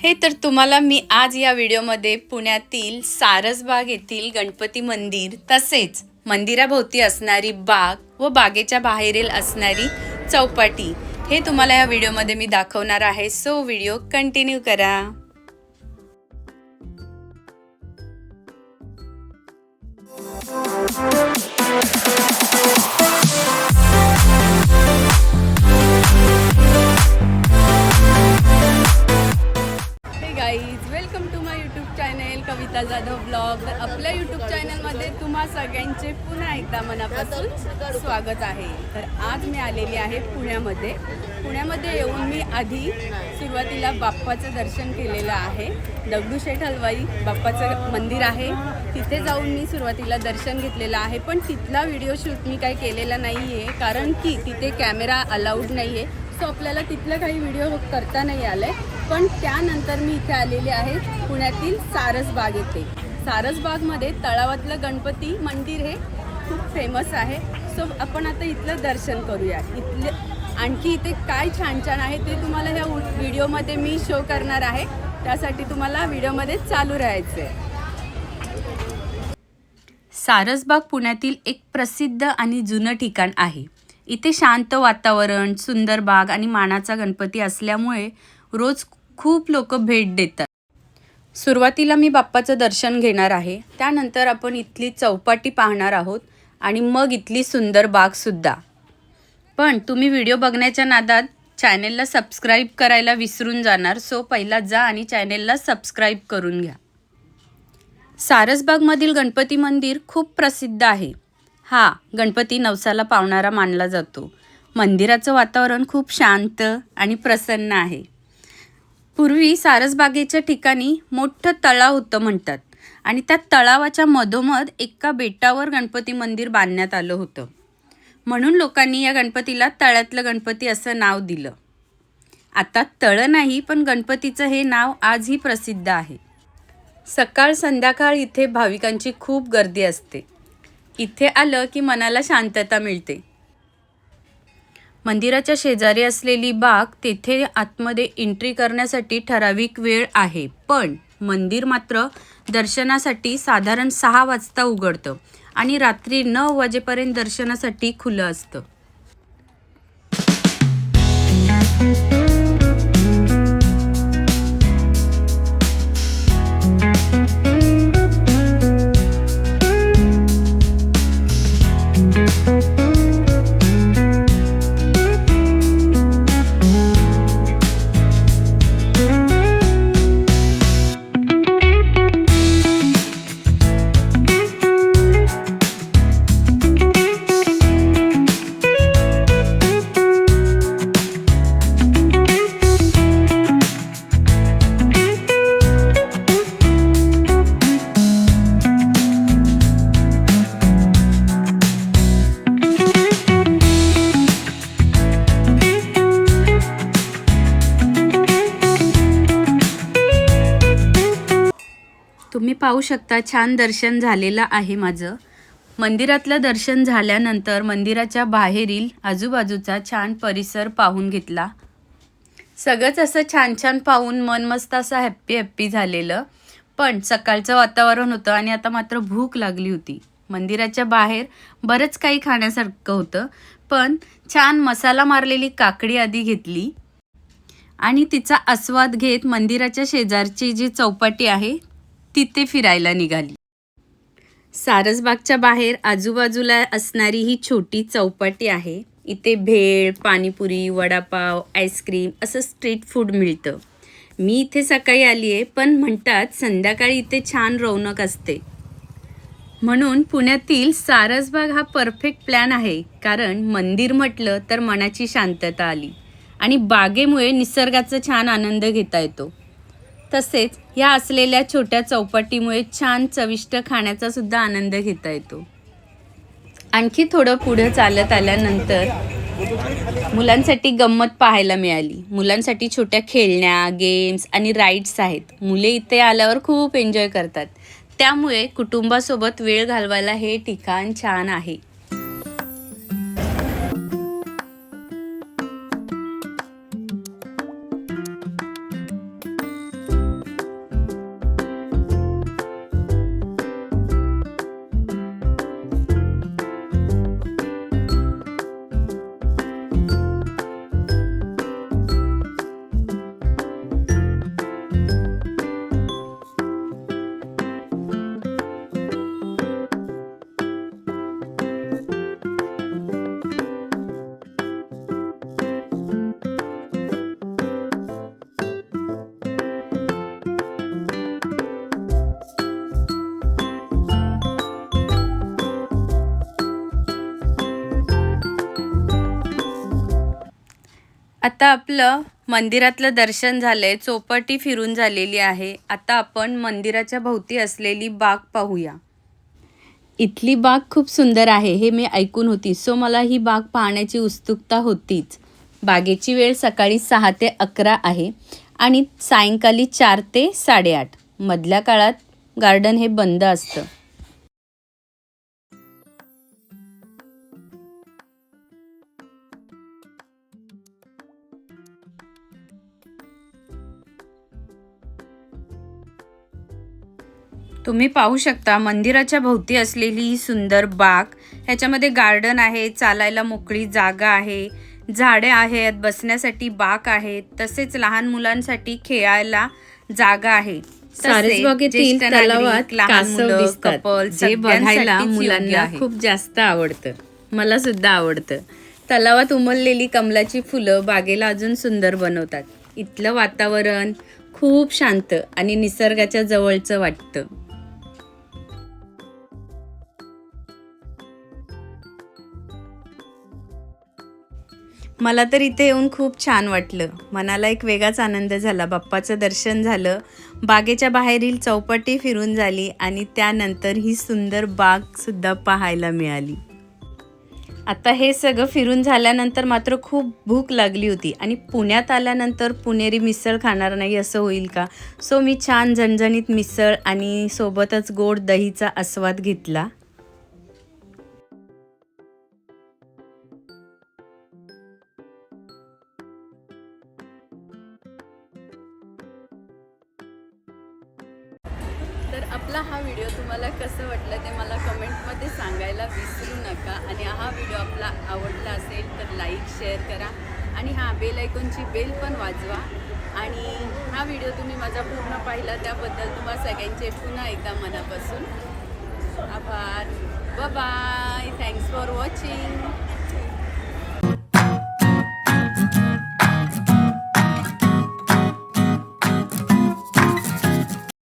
हे तर तुम्हाला मी आज या व्हिडिओमध्ये पुण्यातील सारसबाग येथील गणपती मंदिर तसेच मंदिराभोवती असणारी बाग व बागेच्या बाहेरील असणारी चौपाटी हे तुम्हाला या व्हिडिओमध्ये मी दाखवणार आहे. सो व्हिडिओ कंटिन्यू करा. हे चॅनेल कविता जाधव ब्लॉग तर आपल्या यूट्यूब चॅनलमध्ये तुम्हा सगळ्यांचे पुन्हा एकदा मनापासून स्वागत आहे. तर आज मी आलेली आहे पुण्यामध्ये. पुण्यामध्ये येऊन मी आधी सुरुवातीला बाप्पाचं दर्शन केलेलं आहे. दगडूशेठ हलवाई बाप्पाचं मंदिर आहे. तिथे जाऊन मी सुरुवातीला दर्शन घेतलेलं आहे. पण तिथला व्हिडिओ शूट मी काही केलेला नाही आहे कारण की तिथे कॅमेरा अलाउड नाही आहे सो आपल्याला तिथलं काही व्हिडिओ करता नाही आलं आहे पण त्यानंतर मी इथे आलेले आहे पुण्यातील सारसबाग येथे. सारसबागमध्ये तळावातलं गणपती मंदिर हे खूप फेमस आहे. सो आपण आता इथलं दर्शन करूया इथले आणखी इथे काय छान छान आहे ते तुम्हाला ह्या व्हिडिओमध्ये मी शो करणार आहे. त्यासाठी तुम्हाला व्हिडिओमध्ये चालू राहायचं आहे सारसबाग पुण्यातील एक प्रसिद्ध आणि जुनं ठिकाण आहे. इथे शांत वातावरण सुंदर बाग आणि मानाचा गणपती असल्यामुळे रोज खूप लोक भेट देतात. सुरुवातीला मी बाप्पाचं दर्शन घेणार आहे. त्यानंतर आपण इथली चौपाटी पाहणार आहोत आणि मग इथली सुंदर बागसुद्धा पण तुम्ही व्हिडिओ बघण्याच्या नादात चॅनेलला सबस्क्राईब करायला विसरून जाणार सो पहिला जा आणि चॅनेलला सबस्क्राईब करून घ्या. सारसबागमधील गणपती मंदिर खूप प्रसिद्ध आहे. हा गणपती नवसाला पावणारा मानला जातो. मंदिराचं वातावरण खूप शांत आणि प्रसन्न आहे. पूर्वी सारसबागेच्या ठिकाणी मोठं तळाव होतं म्हणतात. आणि त्या तळावाच्या मधोमध एका बेटावर गणपती मंदिर बांधण्यात आलं होतं. म्हणून लोकांनी या गणपतीला तळ्यातलं गणपती असं नाव दिलं. आता तळं नाही पण गणपतीचं हे नाव आजही प्रसिद्ध आहे. सकाळ संध्याकाळ इथे भाविकांची खूप गर्दी असते. इथे आलं की मनाला शांतता मिळते. मंदिराच्या शेजारी असलेली बाग तेथे आतमध्ये एंट्री करण्यासाठी ठराविक वेळ आहे. पण मंदिर मात्र दर्शनासाठी साधारण सहा वाजता उघडतं आणि रात्री नऊ वाजेपर्यंत दर्शनासाठी खुलं असतं. तुम्ही पाहू शकता छान दर्शन झालेलं आहे माझं. मंदिरातलं दर्शन झाल्यानंतर मंदिराच्या बाहेरील आजूबाजूचा छान परिसर पाहून घेतला. सगळंच असं छान छान पाहून मन मस्त असं हॅप्पी हॅप्पी झालेलं. पण सकाळचं वातावरण होतं आणि आता मात्र भूक लागली होती. मंदिराच्या बाहेर बरंच काही खाण्यासारखं होतं. पण छान मसाला मारलेली काकडी आधी घेतली. आणि तिचा आस्वाद घेत मंदिराच्या शेजारची जी चौपाटी आहे तिथे फिरायला निघाली. सारसबागच्या बाहेर आजूबाजूला असणारी ही छोटी चौपाटी आहे. इथे भेळ पाणीपुरी वडापाव आईस्क्रीम असं स्ट्रीट फूड मिळतं. मी इथे सकाळी आली आहे पण म्हणतात संध्याकाळी इथे छान रौनक असते. म्हणून पुण्यातील सारसबाग हा परफेक्ट प्लॅन आहे कारण मंदिर म्हटलं तर मनाची शांतता आली. आणि बागेमुळे निसर्गाचा छान आनंद घेता येतो. तसेच ह्या असलेल्या छोट्या चौपाटीमुळे छान चविष्ट खाण्याचा सुद्धा आनंद घेता येतो. आणखी थोडं पुढं चालत आल्यानंतर मुलांसाठी गंमत पाहायला मिळाली. मुलांसाठी छोट्या खेळण्या गेम्स आणि राईड्स आहेत. मुले इथे आल्यावर खूप एन्जॉय करतात. त्यामुळे कुटुंबासोबत वेळ घालवायला हे ठिकाण छान आहे. आता आपलं मंदिरातलं दर्शन झालंय चौपाटी फिरून झालेली आहे. आता आपण मंदिराच्या भोवती असलेली बाग पाहूया. इथली बाग खूप सुंदर आहे हे मी ऐकून होती. सो मला ही बाग पाहण्याची उत्सुकता होतीच. बागेची वेळ सकाळी सहा ते अकरा आहे आणि सायंकाळी चार ते साडेआठ. मधल्या काळात गार्डन हे बंद असतं. तुम्ही पाहू शकता मंदिराच्या भोवती असलेली ही सुंदर बाग. ह्याच्यामध्ये गार्डन आहे चालायला मोकळी जागा आहे. झाडे आहेत बसण्यासाठी बाग आहे. तसेच लहान मुलांसाठी खेळायला जागा आहे. तलावात लहान जे बघायला मुलांना. खूप जास्त आवडतं. मला सुद्धा आवडतं. तलावात उमललेली कमलाची फुलं बागेला अजून सुंदर बनवतात. इथलं वातावरण खूप शांत आणि निसर्गाच्या जवळचं वाटतं. मला तर इथे येऊन खूप छान वाटलं. मनाला एक वेगळाच आनंद झाला. बाप्पाचं दर्शन झालं. बागेच्या बाहेरील चौपाटी फिरून झाली आणि त्यानंतर ही सुंदर बागसुद्धा पाहायला मिळाली. आता हे सगळं फिरून झाल्यानंतर मात्र खूप भूक लागली होती आणि पुण्यात आल्यानंतर पुणेरी मिसळ खाणार नाही असं होईल का? सो मी छान झणझणीत मिसळ आणि सोबतच गोड दहीचा आस्वाद घेतला. तर आपला हा व्हिडिओ तुम्हाला कसं वाटलं ते मला कमेंटमध्ये सांगायला विसरू नका. आणि हा व्हिडिओ आपला आवडला असेल तर लाईक शेअर करा. आणि हा बेल ऐकूनची बेल पण वाजवा. आणि हा व्हिडिओ तुम्ही माझा पूर्ण पाहिला त्याबद्दल तुम्हाला सगळ्यांचे पुन्हा एकदा मनापासून आभार. Bye thanks for watching